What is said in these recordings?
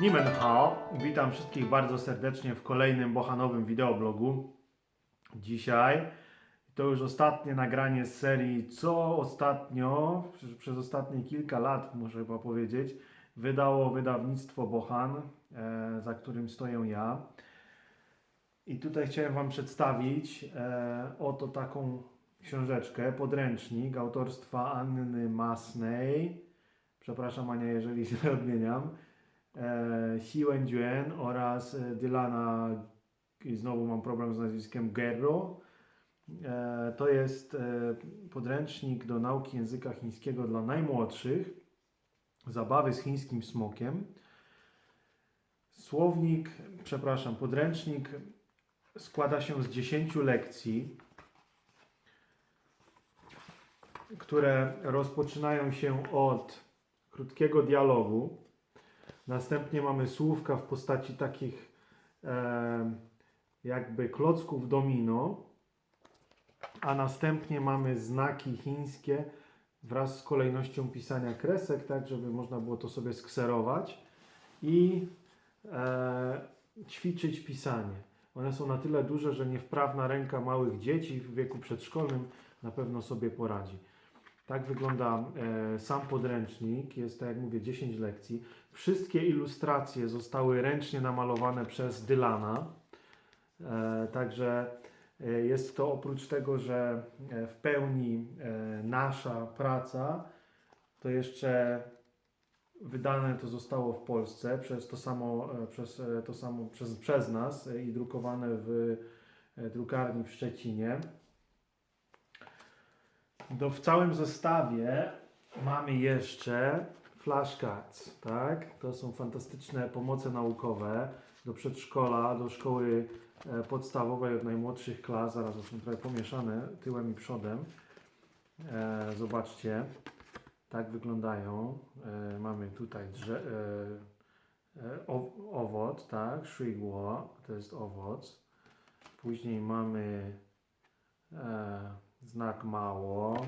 Nimen Hao. Witam wszystkich bardzo serdecznie w kolejnym bohanowym wideoblogu. Dzisiaj to już ostatnie nagranie z serii, co ostatnio, przez- ostatnie kilka lat, muszę chyba powiedzieć, wydało wydawnictwo Bohan, e, za którym stoję ja. I tutaj chciałem Wam przedstawić e, oto taką książeczkę, podręcznik autorstwa Anny Masnej. Przepraszam Ania, jeżeli źle odmieniam. E, Xi Wenjuan oraz e, Dylana, znowu mam problem z nazwiskiem, Gerro. E, To jest podręcznik do nauki języka chińskiego dla najmłodszych. Zabawy z chińskim smokiem. Słownik, przepraszam, podręcznik składa się z 10 lekcji, które rozpoczynają się od krótkiego dialogu. Następnie mamy słówka w postaci takich e, jakby klocków domino, a następnie mamy znaki chińskie wraz z kolejnością pisania kresek, tak żeby można było to sobie skserować i e, ćwiczyć pisanie. One są na tyle duże, że niewprawna ręka małych dzieci w wieku przedszkolnym na pewno sobie poradzi. Tak wygląda e, sam podręcznik. Jest, tak jak mówię, 10 lekcji. Wszystkie ilustracje zostały ręcznie namalowane przez Dylana. E, także e, jest to oprócz tego, że w pełni nasza praca, to jeszcze wydane to zostało w Polsce przez to samo, przez, to samo przez, przez nas i drukowane w drukarni w Szczecinie. Do, w całym zestawie mamy jeszcze flashcards, tak? To są fantastyczne pomoce naukowe do przedszkola, do szkoły e, podstawowej od najmłodszych klas. Zaraz są trochę pomieszane tyłem i przodem. E, zobaczcie, tak wyglądają. E, mamy tutaj drze, e, e, owoc, tak? Shrigło, to jest owoc. Później mamy e, znak mało,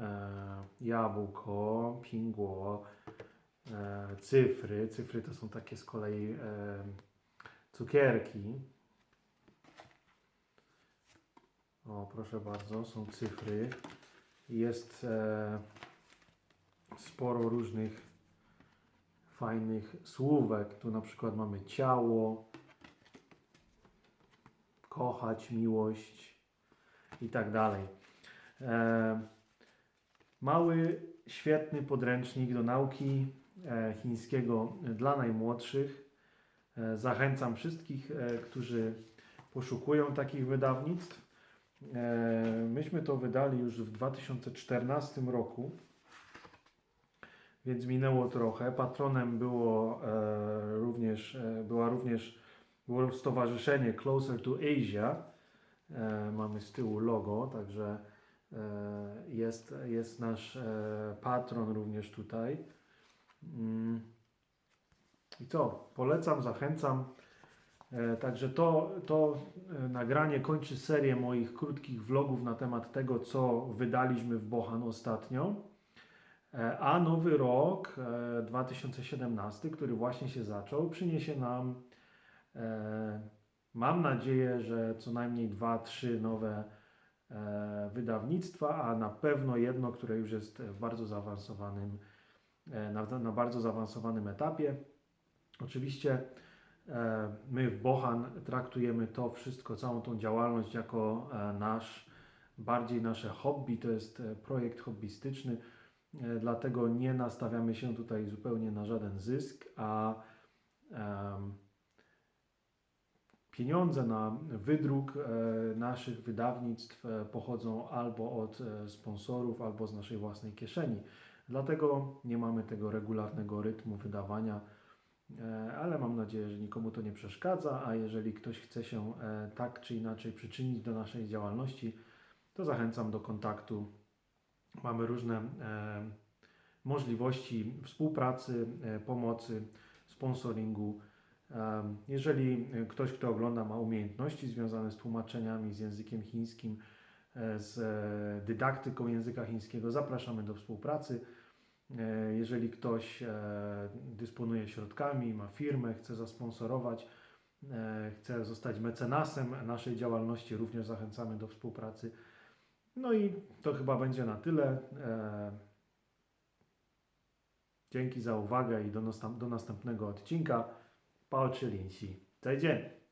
e, jabłko, pingło, e, cyfry. Cyfry to są takie z kolei e, cukierki. O, proszę bardzo, są cyfry. Jest e, sporo różnych fajnych słówek. Tu na przykład mamy ciało, kochać, miłość i tak dalej. E, mały, świetny podręcznik do nauki e, chińskiego dla najmłodszych. E, zachęcam wszystkich, którzy poszukują takich wydawnictw. Myśmy to wydali już w 2014 roku, więc minęło trochę. Patronem było również, była również było stowarzyszenie Closer to Asia. E, mamy z tyłu logo, także e, jest, jest nasz e, patron również tutaj. Mm. I co? Polecam, zachęcam. Także to, to nagranie kończy serię moich krótkich vlogów na temat tego, co wydaliśmy w Bohan ostatnio. A nowy rok e, 2017, który właśnie się zaczął, przyniesie nam, mam nadzieję, że co najmniej dwa, trzy nowe e, wydawnictwa, a na pewno jedno, które już jest w bardzo zaawansowanym, e, na, na bardzo zaawansowanym etapie. Oczywiście e, my w Bohan traktujemy to wszystko, całą tą działalność jako nasz, bardziej nasze hobby, to jest projekt hobbystyczny, dlatego nie nastawiamy się tutaj zupełnie na żaden zysk, a pieniądze na wydruk e, naszych wydawnictw e, pochodzą albo od e, sponsorów, albo z naszej własnej kieszeni. Dlatego nie mamy tego regularnego rytmu wydawania, ale mam nadzieję, że nikomu to nie przeszkadza, a jeżeli ktoś chce się tak czy inaczej przyczynić do naszej działalności, to zachęcam do kontaktu. Mamy różne możliwości współpracy, pomocy, sponsoringu. Jeżeli e, ktoś, kto ogląda, ma umiejętności związane z tłumaczeniami z językiem chińskim, e, z e, dydaktyką języka chińskiego, zapraszamy do współpracy. Jeżeli ktoś dysponuje środkami, ma firmę, chce zasponsorować, chce zostać mecenasem naszej działalności, również zachęcamy do współpracy. No i to chyba będzie na tyle. Dzięki za uwagę i do, do następnego odcinka. 保持联系，再见。